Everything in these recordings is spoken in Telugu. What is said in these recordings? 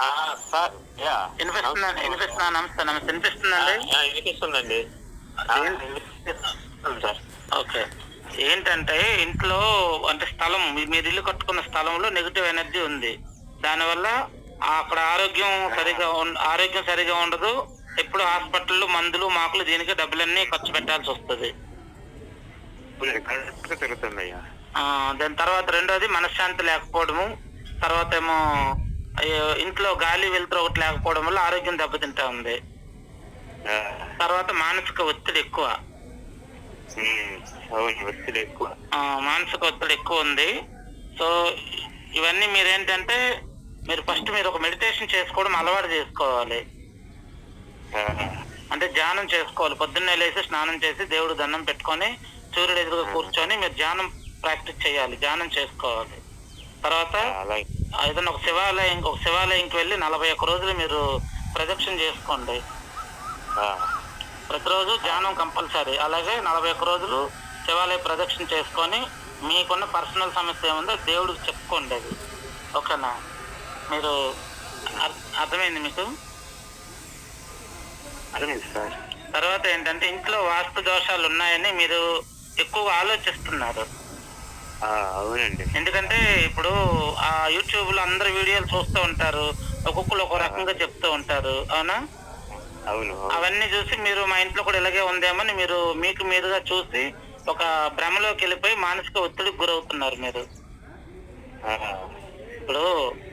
సార్ వినిపిస్తున్నా నమస్తే. నమస్తే వినిపిస్తుందండి? వినిపిస్తుందండి. సార్. ఓకే. ఏంటంటే ఇంట్లో అంటే స్థలం మీరు ఇల్లు కట్టుకున్న స్థలంలో నెగిటివ్ ఎనర్జీ ఉంది. దానివల్ల అక్కడ ఆరోగ్యం సరిగా ఆరోగ్యం సరిగా ఉండదు. ఎప్పుడు హాస్పిటల్ మందులు మాకులు దీనికి డబ్బులన్నీ ఖర్చు పెట్టాల్సి వస్తుంది. దాని తర్వాత రెండోది మనశ్శాంతి లేకపోవడము. తర్వాత ఏమో ఇంట్లో గాలి వెలుతురు ఒకటి లేకపోవడం వల్ల ఆరోగ్యం దెబ్బతింటా ఉంది. తర్వాత మానసిక ఒత్తిడి ఎక్కువ. ఒత్తిడి మానసిక ఒత్తిడి ఎక్కువ ఉంది. సో ఇవన్నీ మీరేంటంటే మీరు ఫస్ట్ మీరు ఒక మెడిటేషన్ చేసుకోవడం అలవాటు చేసుకోవాలి. అంటే ధ్యానం చేసుకోవాలి. పొద్దున్నే లేచి స్నానం చేసి దేవుడు దండం పెట్టుకొని సూర్యుడు ఎదురుగా కూర్చొని మీరు ధ్యానం ప్రాక్టీస్ చేయాలి. ధ్యానం చేసుకోవాలి. తర్వాత ఏదైనా ఒక శివాలయం ఒక శివాలయంకి వెళ్ళి నలభై ఒక్క రోజులు మీరు ప్రదక్షిణ చేసుకోండి. ప్రతిరోజు ధ్యానం కంపల్సరీ. అలాగే నలభై ఒక్క రోజులు శివాలయ ప్రదక్షిణ చేసుకొని మీకున్న పర్సనల్ సమస్య ఏముందో దేవుడికి చెప్పుకోండి అది. ఓకేనా? మీరు అర్- అర్థమైంది మీకు? అర్థమైంది సార్. తర్వాత ఏంటంటే ఇంట్లో వాస్తు దోషాలు ఉన్నాయని మీరు ఎక్కువగా ఆలోచిస్తున్నారు. అవునండి. ఎందుకంటే ఇప్పుడు ఆ యూట్యూబ్లో అందరు వీడియోలు చూస్తూ ఉంటారు. ఒక్కొక్కరు ఒక రకంగా చెప్తూ ఉంటారు. అవునా? అవును అవును. అవన్నీ చూసి మీరు మా ఇంట్లో కూడా ఇలాగే ఉందేమని మీరు మీకు మీరుగా చూసి ఒక భ్రమలోకి వెళ్ళిపోయి మానసిక ఒత్తిడికి గురవుతున్నారు మీరు. ఇప్పుడు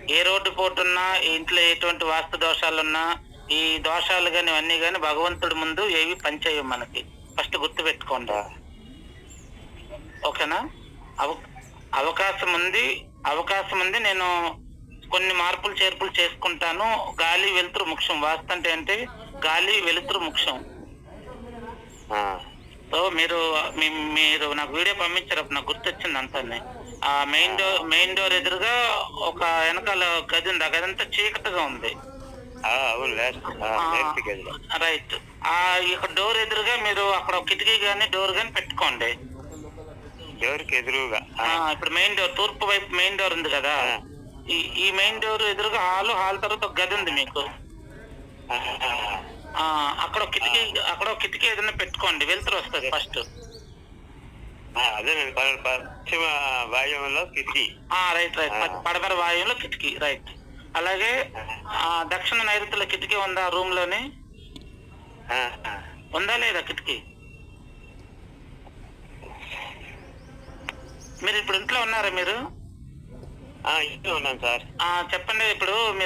ఏ రోడ్డు పోటున్నా ఇంట్లో ఎటువంటి వాస్తు దోషాలున్నా ఈ దోషాలు కానీ ఇవన్నీ కానీ భగవంతుడి ముందు ఏవి పనిచేయవు మనకి. ఫస్ట్ గుర్తు పెట్టుకోండి ఓకేనా? అవకాశం ఉంది అవకాశం ఉంది నేను కొన్ని మార్పులు చేర్పులు చేసుకుంటాను. గాలి వెలుతురు ముఖ్యం. వాస్తు అంటే అంటే గాలి వెలుతురు ముఖ్యం. సో మీరు మీరు నాకు వీడియో పంపించారు. అప్పుడు నాకు గుర్తొచ్చింది అంతా ఆ మెయిన్ డోర్ మెయిన్ డోర్ ఎదురుగా ఒక వెనకాల గది ఉంది. ఆ గది అంతా చీకటిగా ఉంది. రైట్. ఆ ఇక్కడ డోర్ ఎదురుగా మీరు అక్కడ కిటికీ కానీ డోర్ కానీ పెట్టుకోండి. ఎవరికి ఎదురుగా. ఆ, ఇప్పుడు మెయిన్ డోర్ తూర్పు వైపు మెయిన్ డోర్ ఉంది కదా. ఈ ఈ మెయిన్ డోర్ ఎదురుగా హాల్ హాల్ తర్వాత ఒక గది ఉంది మీకు. ఆ, ఆ, ఆ. అక్కడ ఒక కిటికీ అక్కడ ఒక కిటికీ ఏదైనా పెట్టుకోండి వెలుతురు వస్తుంది ఫస్ట్. ఆ, ప- పశ్చిమ వాయువ్యంలో కిటికీ. ఆ రైట్ రైట్. ఆ. పడమర వాయువులో కిటికీ రైట్. అలాగే ఆ. దక్షిణ నైరుతిలో కిటికీ ఉందా రూమ్లోని? ఆ, ఆ. ఉందా లేదా కిటికీ? మీరు ఇప్పుడు ఇంట్లో ఉన్నారా మీరు? ఆ, ఇంట్లో ఉన్నాను సార్. ఆ చెప్పండి ఇప్పుడు మీరు